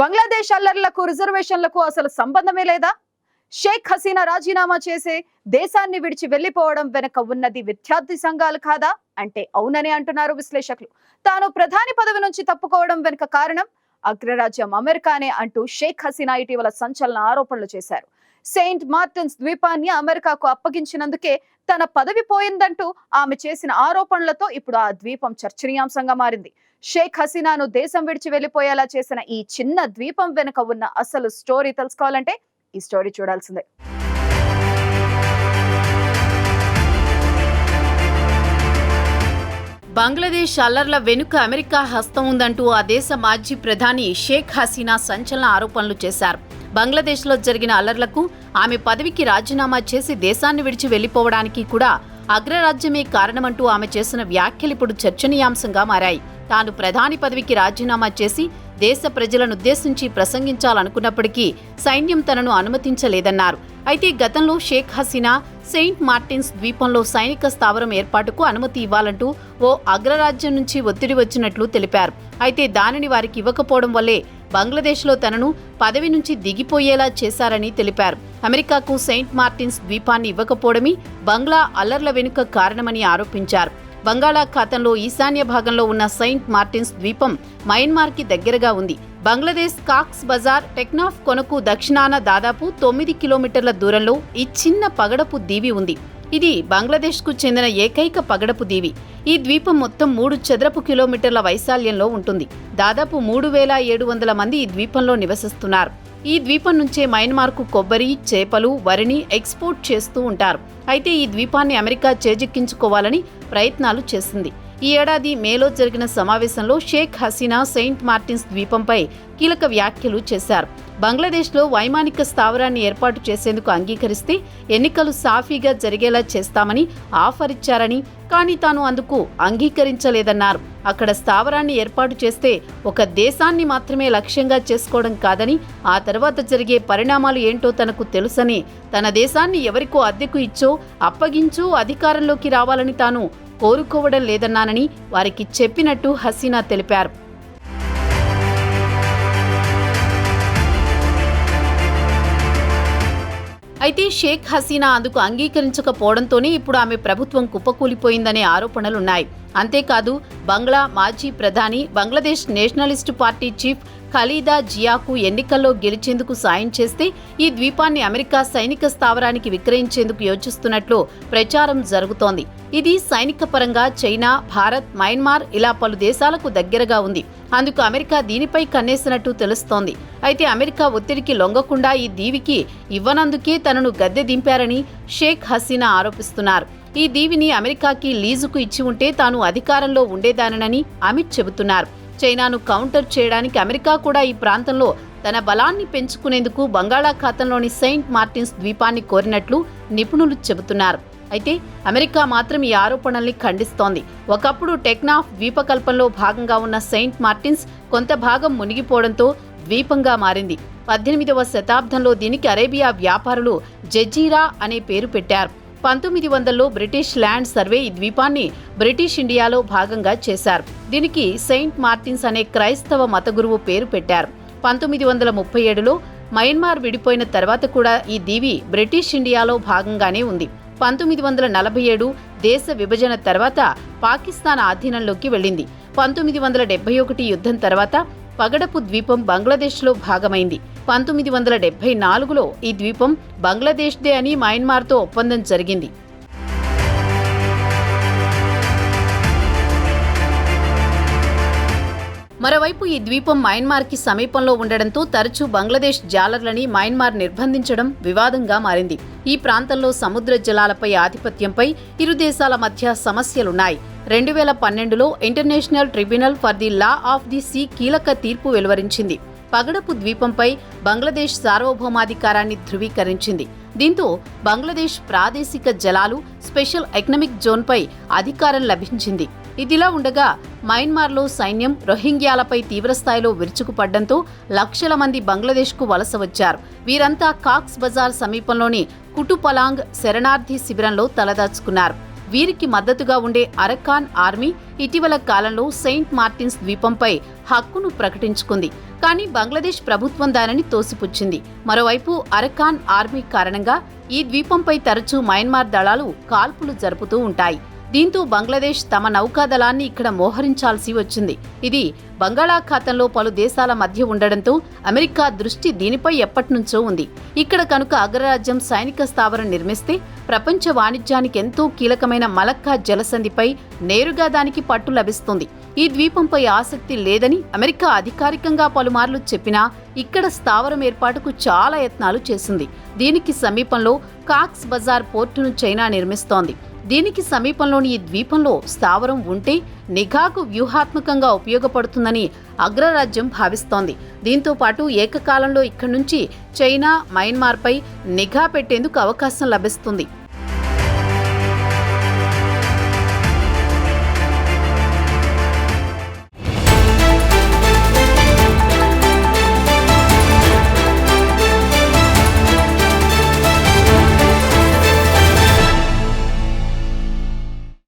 బంగ్లాదేశ్ అల్లర్లకు రిజర్వేషన్లకు అసలు సంబంధమే లేదా? షేక్ హసీనా రాజీనామా చేసే దేశాన్ని విడిచి వెళ్ళిపోవడం వెనుక ఉన్నది విద్యార్థి సంఘాలు కాదా? అంటే అవునని అంటున్నారు విశ్లేషకులు. తాను ప్రధాని పదవి నుంచి తప్పుకోవడం వెనుక కారణం అగ్రరాజ్యం అమెరికానే అంటూ షేక్ హసీనా ఇటీవల సంచలన ఆరోపణలు చేశారు. సెయింట్ మార్టిన్స్ ద్వీపాన్ని అమెరికాకు అప్పగించినందుకే తన పదవి పోయిందంటూ ఆమె చేసిన ఆరోపణలతో ఇప్పుడు ఆ ద్వీపం చర్చనీయాంశంగా మారింది. షేక్ హసీనాను దేశం విడిచి వెళ్ళిపోయేలా చేసిన ఈ చిన్న ద్వీపం వెనుక ఉన్న అసలు స్టోరీ తెలుసుకోవాలంటే ఈ స్టోరీ చూడాల్సిందే. బంగ్లాదేశ్ అల్లర్ల వెనుక అమెరికా హస్తం ఉందంటూ ఆ దేశ మాజీ ప్రధాని షేక్ హసీనా సంచలన ఆరోపణలు చేశారు. బంగ్లాదేశ్లో జరిగిన అల్లర్లకు ఆమె పదవికి రాజీనామా చేసి దేశాన్ని విడిచి వెళ్ళిపోవడానికి కూడా అగ్రరాజ్యమే కారణమంటూ ఆమె చేసిన వ్యాఖ్యలు ఇప్పుడు చర్చనీయాంశంగా మారాయి. తాను ప్రధాని పదవికి రాజీనామా చేసి దేశ ప్రజలను ఉద్దేశించి ప్రసంగించాలనుకున్నప్పటికీ సైన్యం తనను అనుమతించలేదన్నారు. అయితే గతంలో షేక్ హసీనా సెయింట్ మార్టిన్స్ ద్వీపంలో సైనిక స్థావరం ఏర్పాటుకు అనుమతి ఇవ్వాలంటూ ఓ అగ్రరాజ్యం నుంచి ఒత్తిడి వచ్చినట్లు తెలిపారు. అయితే దానిని వారికి ఇవ్వకపోవడం వల్లే బంగ్లాదేశ్లో తనను పదవి నుంచి దిగిపోయేలా చేశారని తెలిపారు. అమెరికాకు సెయింట్ మార్టిన్స్ ద్వీపాన్ని ఇవ్వకపోవడమే బంగ్లా అల్లర్ల వెనుక కారణమని ఆరోపించారు. బంగాళాఖాతంలో ఈశాన్య భాగంలో ఉన్న సెయింట్ మార్టిన్స్ ద్వీపం మయన్మార్కి దగ్గరగా ఉంది. బంగ్లాదేశ్ కాక్స్ బజార్ టెక్నాఫ్ కొనకు దక్షిణాన దాదాపు తొమ్మిది కిలోమీటర్ల దూరంలో ఈ చిన్న పగడపు దీవి ఉంది. ఇది బంగ్లాదేశ్కు చెందిన ఏకైక పగడపు దీవి. ఈ ద్వీపం మొత్తం మూడు చదరపు కిలోమీటర్ల వైశాల్యంలో ఉంటుంది. దాదాపు మూడు వేల ఏడు వందల మంది ఈ ద్వీపంలో నివసిస్తున్నారు. ఈ ద్వీపం నుంచే మయన్మార్కు కొబ్బరి చేపలు వరిని ఎక్స్పోర్ట్ చేస్తూ ఉంటారు. అయితే ఈ ద్వీపాన్ని అమెరికా చేజిక్కించుకోవాలని ప్రయత్నాలు చేసింది. ఈ ఏడాది మేలో జరిగిన సమావేశంలో షేక్ హసీనా సెయింట్ మార్టిన్స్ ద్వీపంపై కీలక వ్యాఖ్యలు చేశారు. బంగ్లాదేశ్లో వైమానిక స్థావరాన్ని ఏర్పాటు చేసేందుకు అంగీకరిస్తే ఎన్నికలు సాఫీగా జరిగేలా చేస్తామని ఆఫర్ ఇచ్చారని కానీ తాను అందుకు అంగీకరించలేదన్నారు. అక్కడ స్థావరాన్ని ఏర్పాటు చేస్తే ఒక దేశాన్ని మాత్రమే లక్ష్యంగా చేసుకోవడం కాదని ఆ తర్వాత జరిగే పరిణామాలు ఏంటో తనకు తెలుసని తన దేశాన్ని ఎవరికో అద్దెకు ఇచ్చో అప్పగించో అధికారంలోకి రావాలని తాను కోరుకోవడం లేదన్నానని వారికి చెప్పినట్టు హసీనా తెలిపారు. అయితే షేక్ హసీనా అందుకు అంగీకరించకపోవడంతోనే ఇప్పుడు ఆమె ప్రభుత్వం కుప్పకూలిపోయిందనే ఆరోపణలున్నాయి. అంతేకాదు బంగ్లా మాజీ ప్రధాని Bangladesh Nationalist Party chief Khaleda జియాకు ఎన్నికల్లో గెలిచేందుకు సాయం చేస్తే ఈ ద్వీపాన్ని అమెరికా సైనిక స్థావరానికి విక్రయించేందుకు యోచిస్తున్నట్లు ప్రచారం జరుగుతోంది. ఇది సైనిక పరంగా చైనా భారత్ మయన్మార్ ఇలా పలు దేశాలకు దగ్గరగా ఉంది. అందుకు అమెరికా దీనిపై కన్నేసినట్టు తెలుస్తోంది. అయితే అమెరికా ఒత్తిడికి లొంగకుండా ఈ దీవికి ఇవ్వనందుకే తనను గద్దె దింపారని షేక్ హసీనా ఆరోపిస్తున్నారు. ఈ దీవిని అమెరికాకి లీజుకు ఇచ్చి ఉంటే తాను అధికారంలో ఉండేదానని అమిత్ చెబుతున్నారు. చైనాను కౌంటర్ చేయడానికి అమెరికా కూడా ఈ ప్రాంతంలో తన బలాన్ని పెంచుకునేందుకు బంగాళాఖాతంలోని సెయింట్ మార్టిన్స్ ద్వీపాన్ని కోరినట్లు నిపుణులు చెబుతున్నారు. అయితే అమెరికా మాత్రం ఈ ఆరోపణల్ని ఖండిస్తోంది. ఒకప్పుడు టెక్నాఫ్ ద్వీపకల్పంలో భాగంగా ఉన్న సెయింట్ మార్టిన్స్ కొంత భాగం మునిగిపోవడంతో ద్వీపంగా మారింది. పద్దెనిమిదవ శతాబ్దంలో దీనికి అరేబియా వ్యాపారులు జజీరా అనే పేరు పెట్టారు. పంతొమ్మిది వందల్లో బ్రిటిష్ ల్యాండ్ సర్వే ఈ ద్వీపాన్ని బ్రిటిష్ ఇండియాలో భాగంగా చేశారు. దీనికి సెయింట్ మార్టిన్స్ అనే క్రైస్తవ మత గురువు పేరు పెట్టారు. పంతొమ్మిది వందల ముప్పై ఏడులో మయన్మార్ విడిపోయిన తర్వాత కూడా ఈ దీవి బ్రిటిష్ ఇండియాలో భాగంగానే ఉంది. పంతొమ్మిది వందల నలభై ఏడు దేశ విభజన తర్వాత పాకిస్తాన్ ఆధీనంలోకి వెళ్ళింది. పంతొమ్మిది వందల డెబ్బై ఒకటి యుద్ధం తర్వాత పగడపు ద్వీపం బంగ్లాదేశ్లో భాగమైంది. పంతొమ్మిది వందల డెబ్బై నాలుగులో ఈ ద్వీపం బంగ్లాదేశ్దే అని మయన్మార్తో ఒప్పందం జరిగింది. మరోవైపు ఈ ద్వీపం మయన్మార్కి సమీపంలో ఉండడంతో తరచూ బంగ్లాదేశ్ జాలర్లని మయన్మార్ నిర్బంధించడం వివాదంగా మారింది. ఈ ప్రాంతంలో సముద్ర జలాలపై ఆధిపత్యంపై ఇరు దేశాల మధ్య సమస్యలున్నాయి. రెండు వేల పన్నెండులో International Tribunal for the Law of the Sea కీలక తీర్పు వెలువరించింది. పగడపు ద్వీపంపై బంగ్లాదేశ్ సార్వభౌమాధికారాన్ని ధృవీకరించింది. దీంతో బంగ్లాదేశ్ ప్రాదేశిక జలాలు స్పెషల్ ఎకనామిక్ జోన్పై అధికారం లభించింది. ఇదిలా ఉండగా మయన్మార్లో సైన్యం రోహింగ్యాలపై తీవ్రస్థాయిలో విరుచుకుపడ్డంతో లక్షల మంది బంగ్లాదేశ్కు వలస వచ్చారు. వీరంతా కాక్స్ బజార్ సమీపంలోని కుటుపలాంగ్ శరణార్థి శిబిరంలో తలదాచుకున్నారు. వీరికి మద్దతుగా ఉండే అరకాన్ ఆర్మీ ఇటీవల కాలంలో సెయింట్ మార్టిన్స్ ద్వీపంపై హక్కును ప్రకటించుకుంది. కానీ బంగ్లాదేశ్ ప్రభుత్వం దానిని తోసిపుచ్చింది. మరోవైపు అరకాన్ ఆర్మీ కారణంగా ఈ ద్వీపంపై తరచూ మయన్మార్ దళాలు కాల్పులు జరుపుతూ ఉంటాయి. దీంతో బంగ్లాదేశ్ తమ నౌకాదళాన్ని ఇక్కడ మోహరించాల్సి వచ్చింది. ఇది బంగాళాఖాతంలో పలు దేశాల మధ్య ఉండడంతో అమెరికా దృష్టి దీనిపై ఎప్పటినుంచో ఉంది. ఇక్కడ కనుక అగ్రరాజ్యం సైనిక స్థావరం నిర్మిస్తే ప్రపంచ వాణిజ్యానికి ఎంతో కీలకమైన మలక్కా జలసంధిపై నేరుగా దానికి పట్టు లభిస్తుంది. ఈ ద్వీపంపై ఆసక్తి లేదని అమెరికా అధికారికంగా పలుమార్లు చెప్పినా ఇక్కడ స్థావరం ఏర్పాటుకు చాలా యత్నాలు చేసింది. దీనికి సమీపంలో కాక్స్ బజార్ పోర్టును చైనా నిర్మిస్తోంది. దీనికి సమీపంలోని ఈ ద్వీపంలో స్థావరం ఉంటే నిఘాకు వ్యూహాత్మకంగా ఉపయోగపడుతుందని అగ్రరాజ్యం భావిస్తోంది. దీంతో పాటు ఏకకాలంలో ఇక్కడి నుంచి చైనా మయన్మార్పై నిఘా పెట్టేందుకు అవకాశం లభిస్తుంది.